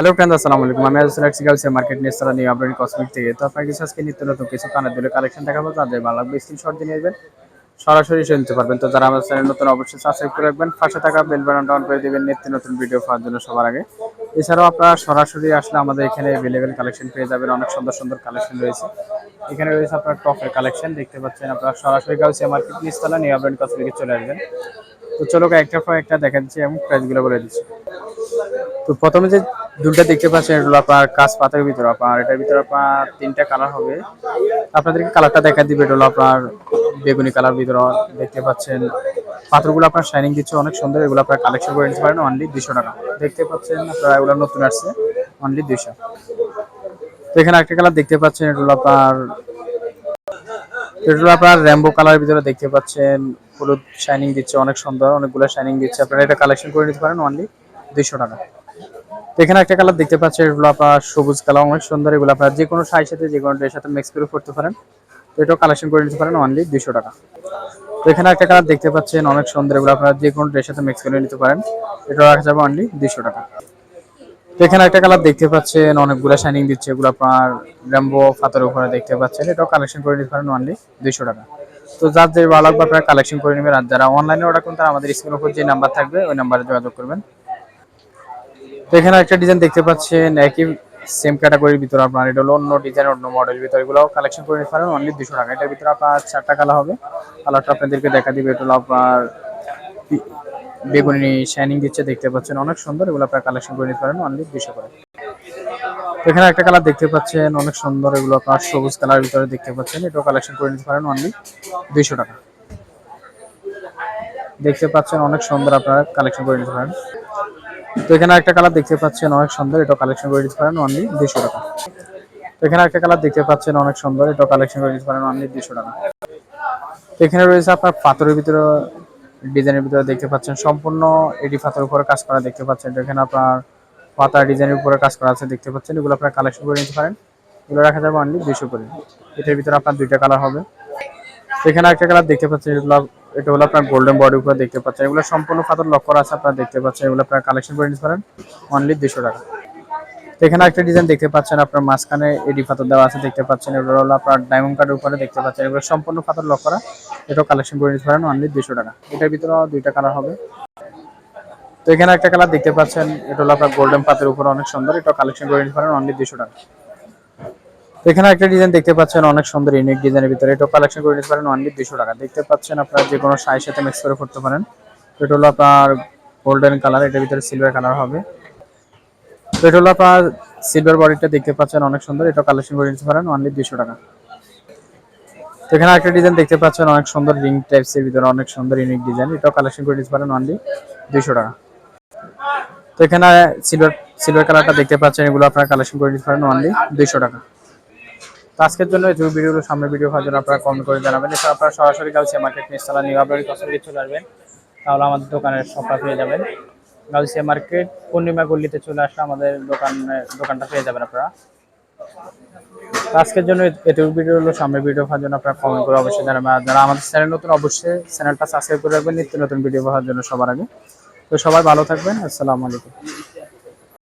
Hello friend আসসালামু আলাইকুম। আমি রাখছি গাউসে মার্কেট নিয়ে সারা নিউ আপডেট কসমেটিক থেকে। তো আপনার কিছু আজকে নিত্য নতুন কিছু কানের দুলের কালেকশন দেখাবো। তাদের ভালো লাগবে স্ক্রিনশট দিয়ে নেবেন সরাসরি এসে নিতে পারবেন। তো যারা আমার চ্যানেল নতুন, অবশ্যই সাবস্ক্রাইব করে রাখবেন। পাশে থাকা বেল বাটন অন করে দিবেন নিত্য নতুন ভিডিও পাওয়ার জন্য সবার আগে। এছাড়াও আপনারা সরাসরি আসলে আমাদের এখানে অ্যাভেলেবেল কালেকশন পেয়ে যাবেন। অনেক সুন্দর সুন্দর কালেকশন রয়েছে। এখানে রয়েছে আপনার টপের কালেকশন দেখতে পাচ্ছেন আপনারা সরাসরি গাউসে মার্কেট নিচতলা নিউ আপডেট কসমেটিক চলে আসবেন। তো চলো একটা পর একটা দেখা দিচ্ছি এবং প্রাইসগুলো বলে দিচ্ছি। তো প্রথমে যে দুলটা দেখতে পাচ্ছেন, এটা হলো আপনার কাঁচ পাতার ভিতরে, আপনার এটার ভিতরে আপনার তিনটা কালার হবে। আপনাদেরকে কালারটা দেখা দিবে, এটা হলো আপনার বেগুনি কালার ভিতরে দেখতে পাচ্ছেন। পাথরগুলো আপনার শাইনিং দিচ্ছে, অনেক সুন্দর, এগুলো আপনার কালেকশন করে নিতে পারেন অনলি দুশো টাকা। দেখতে পাচ্ছেন, আপনার এগুলো নতুন আসছে অনলি দুশো তো এখানে একটা কালার দেখতে পাচ্ছেন, এটা হলো আপনার, এটা আপনার র্যাম্বো কালারের ভিতরে দেখতে পাচ্ছেন। হলুদ শাইনিং দিচ্ছে, অনেক সুন্দর, অনেকগুলো শাইনিং দিচ্ছে। আপনারা এটা কালেকশন করে নিতে পারেন অনলি দুইশো টাকা। এখানে একটা কালার দেখতে পাচ্ছেন, এগুলো আপনার সবুজ কালার অনেক সুন্দর, এগুলো আপনার যে কোনো শাড়ির সাথে, যে কোনো ড্রেসের সাথে মিক্স করে করতে পারেন। তো এটাও কালেকশন করে নিতে পারেন অনলি দুইশো টাকা। তো এখানে একটা কালার দেখতে পাচ্ছেন, অনেক সুন্দর, এগুলো আপনারা যে কোনো ড্রেসের সাথে মিক্স করে নিতে পারেন। এটা রাখা যাবে অনলি দুইশো টাকা। তো এখানে একটা কালার দেখতে পাচ্ছেন, অনেকগুলো শাইনিং দিচ্ছে, এগুলো আপনার র্যাম্বো ফাতের উপরে দেখতে পাচ্ছেন। এটাও কালেকশন করে নিতে পারেন অনলি দুইশো টাকা। তো যার যে ভালো লাগবে আপনারা কালেকশন করে নেবেন, আর যারা অনলাইনে অর্ডার করুন, তারা আমাদের স্ক্রিনের উপর যে নাম্বার থাকবে, ওই নাম্বারে যোগাযোগ করবেন। এখানে একটা ডিজাইন দেখতে পাচ্ছেন, একই সেম ক্যাটাগরির ভিতরে আপনার, এটা হলো অন্য ডিজাইন অন্য মডেল ভিতরে। এগুলো কালেকশন করে নিতে পারেন অনলি দুশো টাকা। এটার ভিতরে আপনার চারটা কালার হবে। কালারটা আপনাদেরকে দেখা দিবে, এটা হলো আপনার বেগুনি শাইনিং দিচ্ছে, দেখতে পাচ্ছেন। অনেক সুন্দর, এগুলো আপনার কালেকশন করে নিতে পারেন অনলি দুশো করে। এখানে একটা কালার দেখতে পাচ্ছেন, অনেক সুন্দর, এগুলো আপনার সবুজ কালার ভিতরে দেখতে পাচ্ছেন। এটাও কালেকশন করে নিতে পারেন অনলি দুইশো টাকা। দেখতে পাচ্ছেন, অনেক সুন্দর আপনারা কালেকশন করে নিতে পারেন। তো এখানে একটা কালার দেখতে পাচ্ছেন, অনেক সুন্দর। এটা কালেকশন করে দিতে পারেন অনলি দুশো টাকা। এখানে একটা কালার দেখতে পাচ্ছেন, অনেক সুন্দর। এটা কালেকশন করে দিতে পারেন অনলি দুশো টাকা। এখানে রয়েছে আপনার পাথরের ভিতরে, ডিজাইনের ভিতরে দেখতে পাচ্ছেন, সম্পূর্ণ এটি পাথরের উপরে কাজ করা দেখতে পাচ্ছেন। এখানে আপনার পাতা ডিজাইনের উপরে কাজ করা আছে দেখতে পাচ্ছেন। এগুলো আপনার কালেকশন করে নিতে পারেন। এগুলো রাখা যাবে অনলি দুশো করে। এটার ভিতরে আপনার দুইটা কালার হবে। এখানে একটা কালার দেখতে পাচ্ছেন, এগুলো এটা হলো আপনার গোল্ডেন বডি উপরে দেখতে পাচ্ছেন। এগুলো সম্পূর্ণ পাথর লক করা আছে, আপনারা দেখতে পাচ্ছেন। এগুলো আপনার কালেকশন করে নিতে পারেন। অনলি দুশো টাকা। এখানে একটা ডিজাইন দেখতে পাচ্ছেন আপনার, মাঝখানে এডি পাথর দেওয়া আছে, দেখতে পাচ্ছেন। এগুলো হলো আপনার ডায়মন্ড কার্ডের উপরে দেখতে পাচ্ছেন। এগুলো সম্পূর্ণ পাথর লক করা। এটাও কালেকশন করে নিতে পারেন অনলি দুশো টাকা। এটার ভিতরে দুইটা কালার হবে। তো এখানে একটা কালার দেখতে পাচ্ছেন। এটা হলো আপনার গোল্ডেন পাতের উপরে, অনেক সুন্দর। এটাও কালেকশন করে নিতে পারেন অনলি দুশো টাকা। এখানে একটা ডিজাইন দেখতে পাচ্ছেন, অনেক সুন্দর ইউনিক ডিজাইনের ভিতরে। এটা কালেকশন করে নিতে পারেন অনলি দুশো টাকা। দেখতে পাচ্ছেন আপনারা যে কোনো শাড়ির সাথে মিক্স করে করতে পারেন। এটা হলো আপনার গোল্ডেন কালার এটার ভিতরে সিলভার কালার হবে। এটা হলো আপনার সিলভার বডিটা দেখতে পাচ্ছেন, অনেক সুন্দর। এটা কালেকশন করে নিতে পারেন অনলি দুশো টাকা। তো এখানে একটা ডিজাইন দেখতে পাচ্ছেন, অনেক সুন্দর রিং টাইপস এর ভিতরে অনেক সুন্দর ইউনিক ডিজাইন এটাও কালেকশন করে নিতে পারেন অনলি দুশো টাকা। তো এখানে সিলভার সিলভার কালারটা দেখতে পাচ্ছেন, এগুলো আপনারা কালেকশন করে নিতে পারেন অনলি দুশো টাকা। আজকের জন্য এই ভিডিওগুলো সামনে ভিডিও হওয়ার জন্য আপনারা কমেন্ট করে জানাবেন। এছাড়া আপনারা সরাসরি গাউসিয়া মার্কেট নিচতলা নিউ আপডেট কসমেটিক চলে আসবেন। তাহলে আমাদের দোকানের সবটা পেয়ে যাবেন। গাউসিয়া মার্কেট পূর্ণিমা গল্লিতে চলে আসলে আমাদের দোকানের দোকানটা পেয়ে যাবেন আপনারা। আজকের জন্য এটুকু ভিডিও হলো সামনের ভিডিও পাওয়ার জন্য আপনারা কমেন্ট করে অবশ্যই জানাবেন। আর যারা আমাদের চ্যানেল নতুন, অবশ্যই চ্যানেলটা সাবস্ক্রাইব করে রাখবেন। নিত্য নতুন ভিডিও পাওয়ার জন্য সবার আগে। তো সবাই ভালো থাকবেন। আসসালামু আলাইকুম।